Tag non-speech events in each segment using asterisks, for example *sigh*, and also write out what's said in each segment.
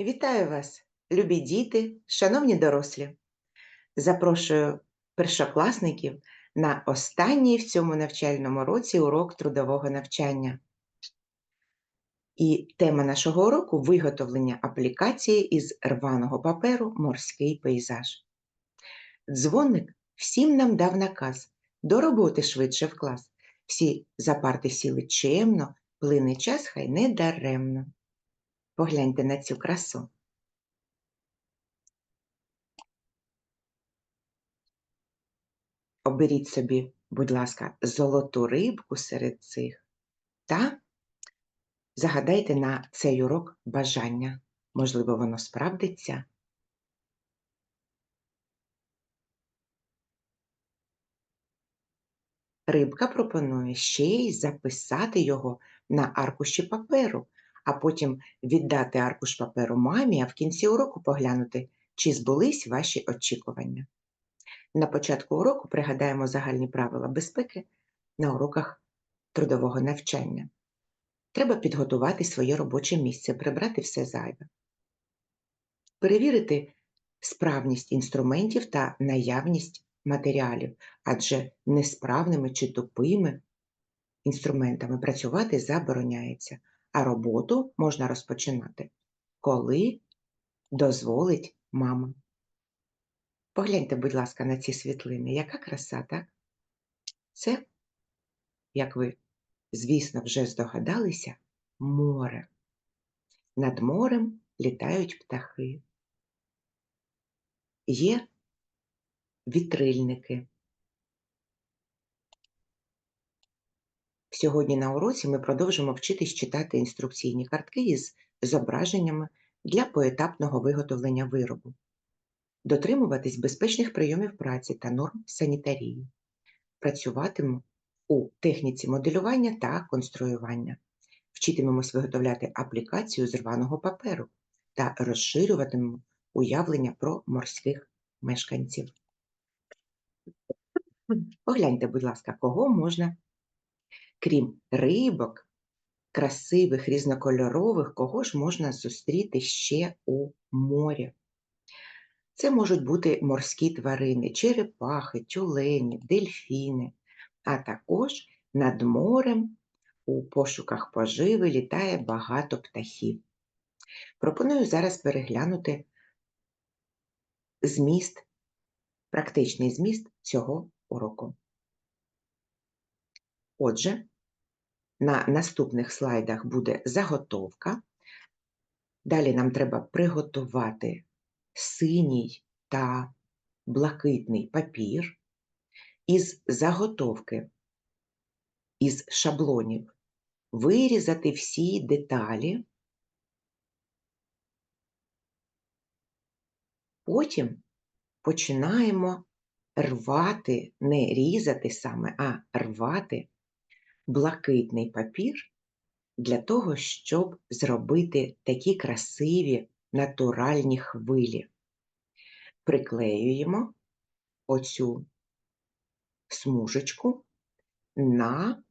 Вітаю вас, любі діти, шановні дорослі. Запрошую першокласників на останній в цьому навчальному році урок трудового навчання. І тема нашого уроку виготовлення аплікації із рваного паперу Морський пейзаж. Дзвоник всім нам дав наказ до роботи швидше в клас. Всі за парти сіли чемно, плине час хай не даремно. Погляньте на цю красу. Оберіть собі, будь ласка, золоту рибку серед цих та загадайте на цей урок бажання. Можливо, воно справдиться. Рибка пропонує ще й записати його на аркуші паперу, а потім віддати аркуш паперу мамі, а в кінці уроку поглянути, чи збулись ваші очікування. На початку уроку пригадаємо загальні правила безпеки на уроках трудового навчання. Треба підготувати своє робоче місце, прибрати все зайве, перевірити справність інструментів та наявність матеріалів, адже несправними чи тупими інструментами працювати забороняється, а роботу можна розпочинати, коли дозволить мама. Погляньте, будь ласка, на ці світлини. Яка краса, так? Це, як ви, звісно, вже здогадалися, море. Над морем літають птахи. Є вітрильники. Сьогодні на уроці ми продовжимо вчитись читати інструкційні картки із зображеннями для поетапного виготовлення виробу. Дотримуватись безпечних прийомів праці та норм санітарії, працюватиму у техніці моделювання та конструювання, вчитимемось виготовляти аплікацію з рваного паперу та розширюватимемо уявлення про морських мешканців. Погляньте, будь ласка, кого можна, крім рибок, красивих, різнокольорових, кого ж можна зустріти ще у морі. Це можуть бути морські тварини, черепахи, тюлені, дельфіни, а також над морем у пошуках поживи літає багато птахів. Пропоную зараз переглянути зміст, практичний зміст цього уроку. Отже, на наступних слайдах буде заготовка. Далі нам треба приготувати синій та блакитний папір із заготовки, із шаблонів, вирізати всі деталі, потім починаємо рвати, не різати саме, а рвати блакитний папір для того, щоб зробити такі красиві натуральні хвилі. Приклеюємо оцю смужечку на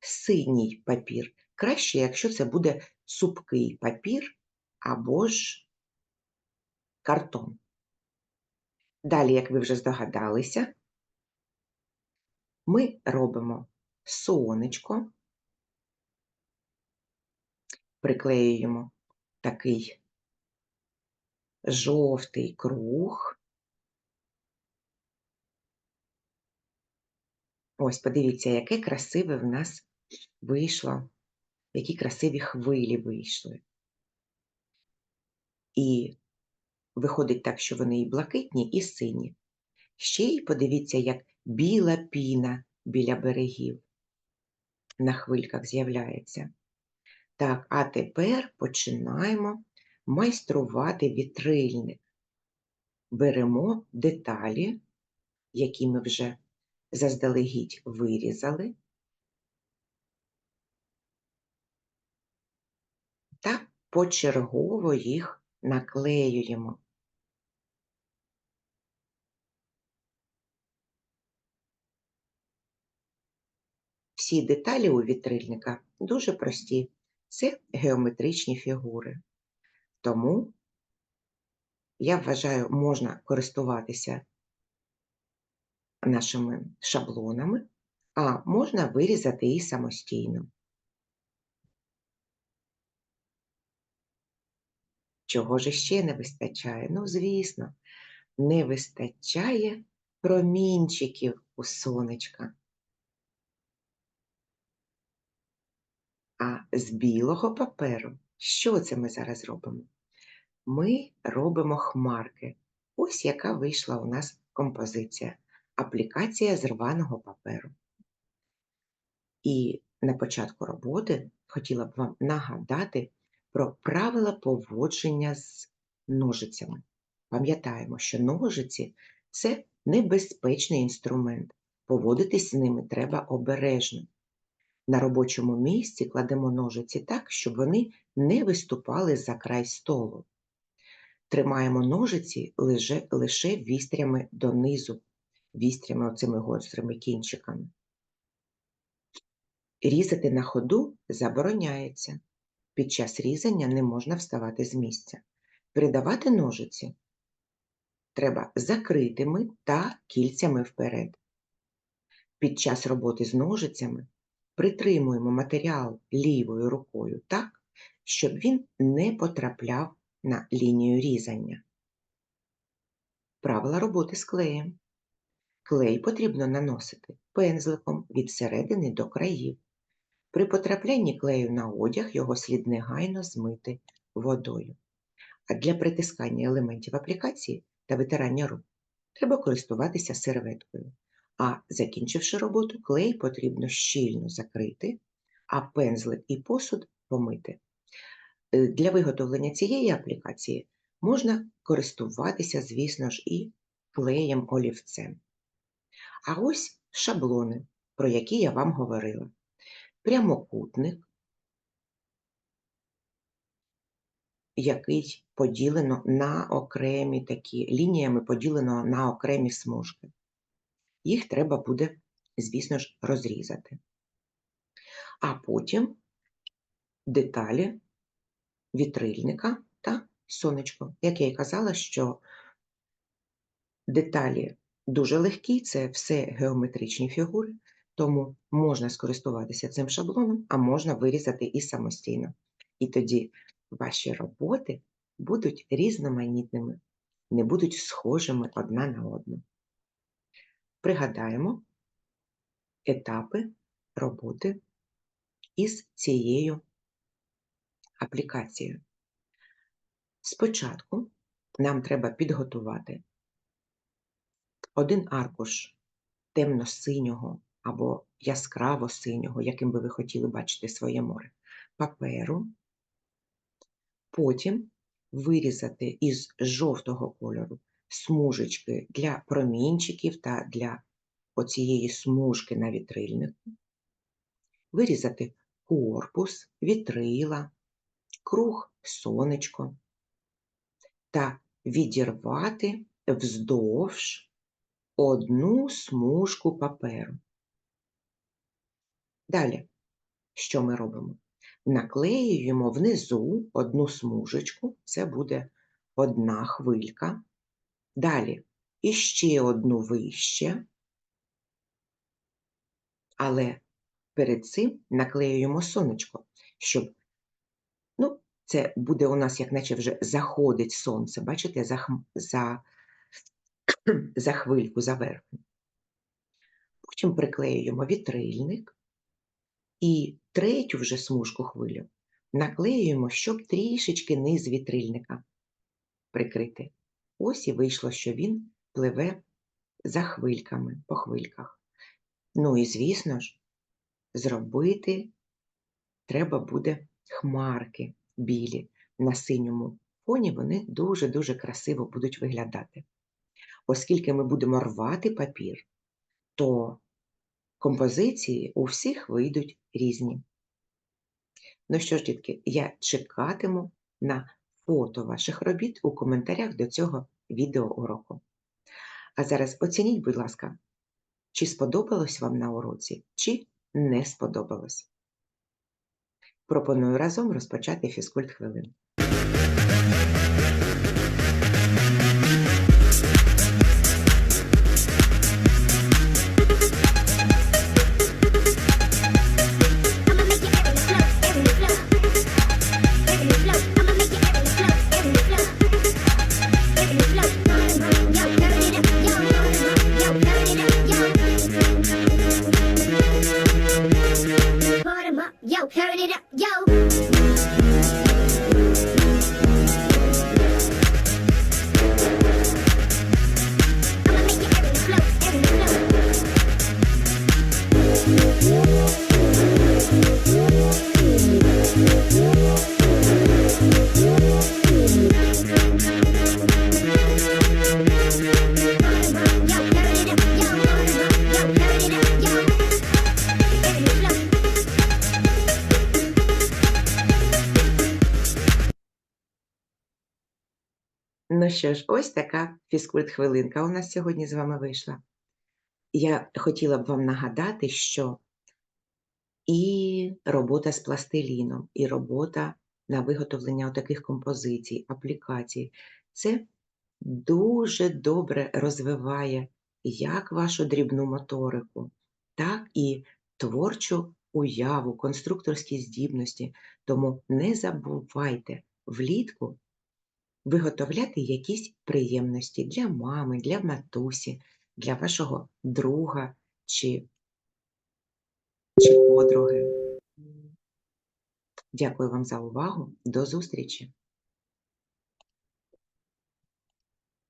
синій папір. Краще, якщо це буде цупкий папір або ж картон. Далі, як ви вже здогадалися, ми робимо сонечко, приклеюємо такий жовтий круг. Ось, подивіться, яке красиве в нас вийшло, які красиві хвилі вийшли. І виходить так, що вони і блакитні, і сині. Ще й подивіться, як біла піна біля берегів на хвильках з'являється. Так, а тепер починаємо майструвати вітрильник. Беремо деталі, які ми вже заздалегідь вирізали, та почергово їх наклеюємо. Всі деталі у вітрильника дуже прості. Це геометричні фігури. Тому я вважаю, можна користуватися нашими шаблонами, а можна вирізати і самостійно. Чого ж ще не вистачає? Ну, звісно, не вистачає промінчиків у сонечка. А з білого паперу, що це ми зараз робимо? Ми робимо хмарки. Ось яка вийшла у нас композиція. Аплікація з рваного паперу. І на початку роботи хотіла б вам нагадати про правила поводження з ножицями. Пам'ятаємо, що ножиці це небезпечний інструмент. Поводитись з ними треба обережно. На робочому місці кладемо ножиці так, щоб вони не виступали за край столу. Тримаємо ножиці лише, лише вістрями донизу, вістрями оцими гострими кінчиками. Різати на ходу забороняється. Під час різання не можна вставати з місця. Передавати ножиці треба закритими та кільцями вперед. Під час роботи з ножицями притримуємо матеріал лівою рукою так, щоб він не потрапляв на лінію різання. Правила роботи з клеєм. Клей потрібно наносити пензликом від середини до країв. При потраплянні клею на одяг його слід негайно змити водою. А для притискання елементів аплікації та витирання рук треба користуватися серветкою. А закінчивши роботу, клей потрібно щільно закрити, а пензлик і посуд помити. Е, Для виготовлення цієї аплікації можна користуватися, звісно ж, і клеєм олівцем. А ось шаблони, про які я вам говорила. Прямокутник, який поділено на окремі такі лініями поділено на окремі смужки. Їх треба буде, звісно ж, розрізати. А потім деталі вітрильника та сонечко. Як я і казала, що деталі дуже легкі, це все геометричні фігури, тому можна скористуватися цим шаблоном, а можна вирізати і самостійно. І тоді ваші роботи будуть різноманітними, не будуть схожими одна на одну. Пригадаємо етапи роботи із цією аплікацією. Спочатку нам треба підготувати один аркуш темно-синього або яскраво-синього, яким би ви хотіли бачити своє море, паперу, потім вирізати із жовтого кольору смужечки для промінчиків та для оцієї смужки на вітрильнику, вирізати корпус, вітрила, круг сонечко та відірвати вздовж одну смужку паперу. Далі, що ми робимо? Наклеюємо внизу одну смужечку, це буде одна хвилька. Далі іще одну вище, але перед цим наклеюємо сонечко, щоб, ну, це буде у нас, як наче вже заходить сонце, бачите, за, за, *clears throat* за хвильку, за верхню. Потім приклеюємо вітрильник і третю вже смужку хвилю наклеюємо, щоб трішечки низ вітрильника прикрити. Ось і вийшло, що він пливе за хвильками, по хвильках. Ну і, звісно ж, зробити треба буде хмарки білі на синьому фоні, вони дуже-дуже красиво будуть виглядати. Оскільки ми будемо рвати папір, то композиції у всіх вийдуть різні. Ну що ж, дітки, я чекатиму на фото ваших робіт у коментарях до цього відеоуроку. А зараз оцініть, будь ласка, чи сподобалось вам на уроці, чи не сподобалось. Пропоную разом розпочати фізкульт хвилин. Що ж, ось така фізкульт-хвилинка у нас сьогодні з вами вийшла. Я хотіла б вам нагадати, що і робота з пластиліном, і робота на виготовлення таких композицій, аплікацій це дуже добре розвиває як вашу дрібну моторику, так і творчу уяву, конструкторські здібності. Тому не забувайте влітку виготовляти якісь приємності для мами, для матусі, для вашого друга чи, чи подруги. Дякую вам за увагу. До зустрічі!